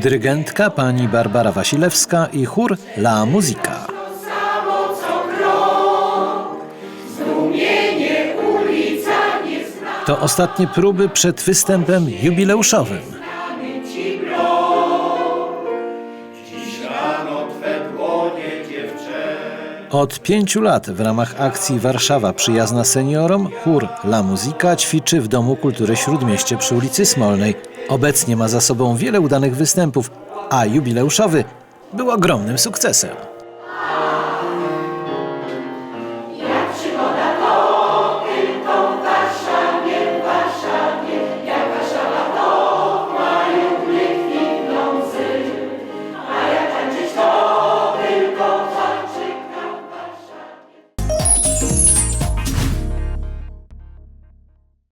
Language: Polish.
Dyrygentka pani Barbara Wasilewska i chór La Musica. To ostatnie próby przed występem jubileuszowym. Od pięciu lat w ramach akcji Warszawa Przyjazna Seniorom chór La Musica ćwiczy w Domu Kultury Śródmieście przy ulicy Smolnej. Obecnie ma za sobą wiele udanych występów, a jubileuszowy był ogromnym sukcesem.